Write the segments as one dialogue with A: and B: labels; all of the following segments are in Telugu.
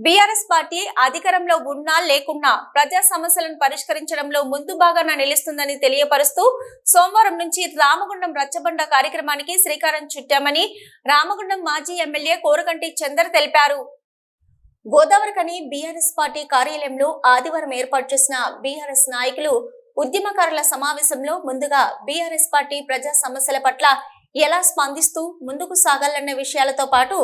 A: బీఆర్ఎస్ పార్టీ అధికారంలో ఉన్నా లేకున్నా ప్రజా సమస్యలను పరిష్కరించడంలో ముందు భాగాన నిలుస్తుందని తెలియపరుస్తూ సోమవారం నుంచి రామగుండం రచ్చబండ కార్యక్రమానికి శ్రీకారం చుట్టామని రామగుండం మాజీ ఎమ్మెల్యే కోరకంటి చందర్ తెలిపారు. గోదావరికని బీఆర్ఎస్ పార్టీ కార్యాలయంలో ఆదివారం ఏర్పాటు చేసిన బీఆర్ఎస్ నాయకులు ఉద్యమకారుల సమావేశంలో ముందుగా బీఆర్ఎస్ పార్టీ ప్రజా సమస్యల పట్ల ఎలా స్పందిస్తూ ముందుకు సాగాలన్న విషయాలతో పాటు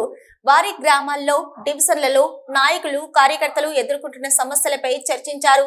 A: వారి గ్రామాల్లో డివిజన్లలో నాయకులు కార్యకర్తలు ఎదుర్కొంటున్న సమస్యలపై చర్చించారు.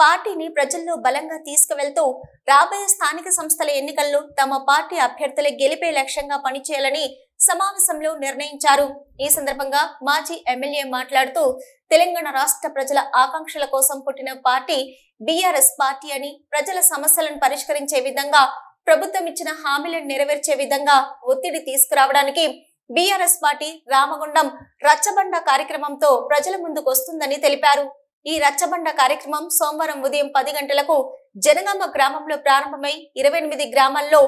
A: పార్టీని ప్రజల్లో బలంగా తీసుకువెళ్తూ రాబోయే స్థానిక సంస్థల ఎన్నికల్లో తమ పార్టీ అభ్యర్థుల గెలిపే లక్ష్యంగా పనిచేయాలని సమావేశంలో నిర్ణయించారు. ఈ సందర్భంగా మాజీ ఎమ్మెల్యే మాట్లాడుతూ తెలంగాణ రాష్ట్ర ప్రజల ఆకాంక్షల కోసం పుట్టిన పార్టీ బీఆర్ఎస్ పార్టీ అని ప్రజల సమస్యలను పరిష్కరించే విధంగా ప్రభుత్వం ఇచ్చిన హామీలను నెరవేర్చే విధంగా ఒత్తిడి తీసుకురావడానికి బీఆర్ఎస్ పార్టీ రామగుండం రచ్చబండ కార్యక్రమంతో ప్రజల ముందుకు వస్తుందని తెలిపారు. ఈ రచ్చబండ కార్యక్రమం సోమవారం ఉదయం పది గంటలకు జనగామ గ్రామంలో ప్రారంభమై ఇరవై ఎనిమిది గ్రామాల్లో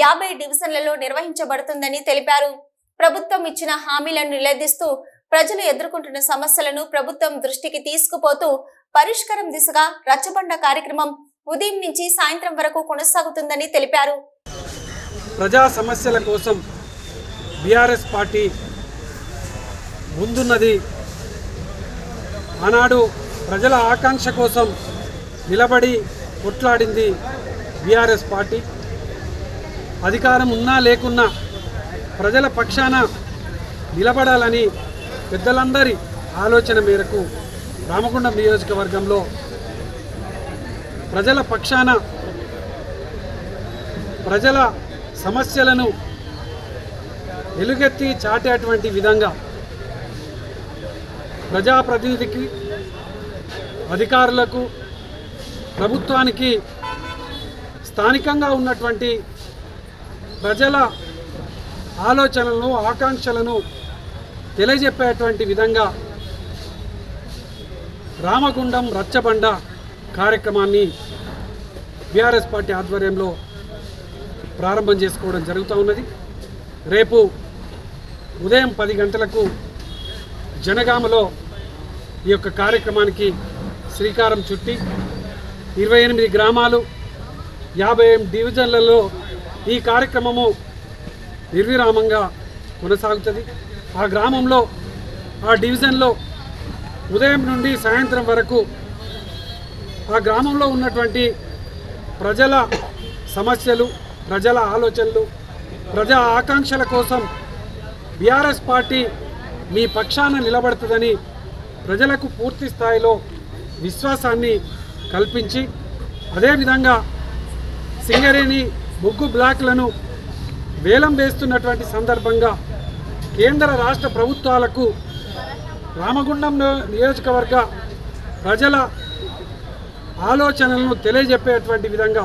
A: యాభై డివిజన్లలో నిర్వహించబడుతుందని తెలిపారు. ప్రభుత్వం ఇచ్చిన హామీలను నిలదీస్తూ ప్రజలు ఎదుర్కొంటున్న సమస్యలను ప్రభుత్వం దృష్టికి తీసుకుపోతూ పరిష్కారం దిశగా రచ్చబండ కార్యక్రమం ఉదయం నుంచి సాయంత్రం వరకు కొనసాగుతుందని తెలిపారు.
B: ప్రజా సమస్యల కోసం బీఆర్ఎస్ పార్టీ ముందున్నది. ఆనాడు ప్రజల ఆకాంక్ష కోసం నిలబడి కొట్లాడింది బీఆర్ఎస్ పార్టీ. అధికారం ఉన్నా లేకున్నా ప్రజల పక్షాన నిలబడాలని పెద్దలందరి ఆలోచన మేరకు రామగుండం నియోజకవర్గంలో ప్రజల పక్షాన ప్రజల సమస్యలను ఎలుగెత్తి చాటేటువంటి విధంగా ప్రజాప్రతినిధికి అధికారులకు ప్రభుత్వానికి స్థానికంగా ఉన్నటువంటి ప్రజల ఆలోచనలను ఆకాంక్షలను తెలియజెప్పేటువంటి విధంగా రామగుండం రచ్చబండ కార్యక్రమాన్ని బీఆర్ఎస్ పార్టీ ఆధ్వర్యంలో ప్రారంభం చేసుకోవడం జరుగుతూ ఉన్నది. రేపు ఉదయం పది గంటలకు జనగామలో ఈ యొక్క కార్యక్రమానికి శ్రీకారం చుట్టి ఇరవై ఎనిమిది గ్రామాలు యాభై ఎనిమిది డివిజన్లలో ఈ కార్యక్రమము నిర్విరామంగా కొనసాగుతుంది. ఆ గ్రామంలో ఆ డివిజన్లో ఉదయం నుండి సాయంత్రం వరకు ఆ గ్రామంలో ఉన్నటువంటి ప్రజల సమస్యలు ప్రజల ఆలోచనలు ప్రజా ఆకాంక్షల కోసం బీఆర్ఎస్ పార్టీ మీ పక్షాన నిలబడుతుందని ప్రజలకు పూర్తి స్థాయిలో విశ్వాసాన్ని కల్పించి అదేవిధంగా సింగరేణి ముగ్గు బ్లాక్లను వేలం వేస్తున్నటువంటి సందర్భంగా కేంద్ర రాష్ట్ర ప్రభుత్వాలకు రామగుండం నియోజకవర్గ ప్రజల ఆలోచనలను తెలియజెప్పేటువంటి విధంగా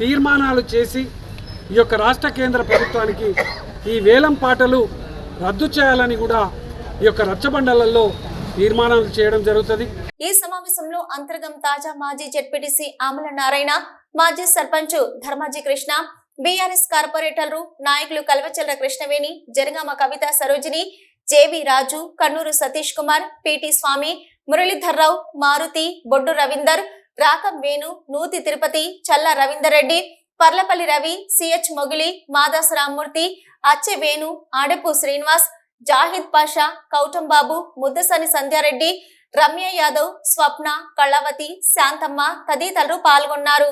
B: తీర్మానాలు చేసి ఈ యొక్క రాష్ట్ర కేంద్ర ప్రభుత్వానికి ఈ వేలం పాటలు రద్దు చేయాలని కూడా ఈ యొక్క రచ్చబండలలో తీర్మానాలు చేయడం జరుగుతుంది.
A: ఈ సమావేశంలో అంతర్గం తాజా మాజీ జెడ్పీటీసీ ఆమల నారాయణ మాజీ సర్పంచ్ ధర్మాజీ కృష్ణ బీఆర్ఎస్ కార్పొరేటర్లు నాయకులు Kalvachalla Krishnaveni Jaragama Kavitha Sarojini J V Raju Kannuru Satish Kumar P T Swamy Muralidhar Rao Maruthi Boddu Ravinder Rakam Venu Nuthi Tirupati Challa Ravinder Reddy Parlapalli Ravi C H Mogili Madas Rammurthy Ache Venu Adapu Srinivas Zahid Pasha Koutam Babu Muddasani Sandhya Reddy Ramya Yadav Swapna Kalavathi Shanthamma తదితరులు పాల్గొన్నారు.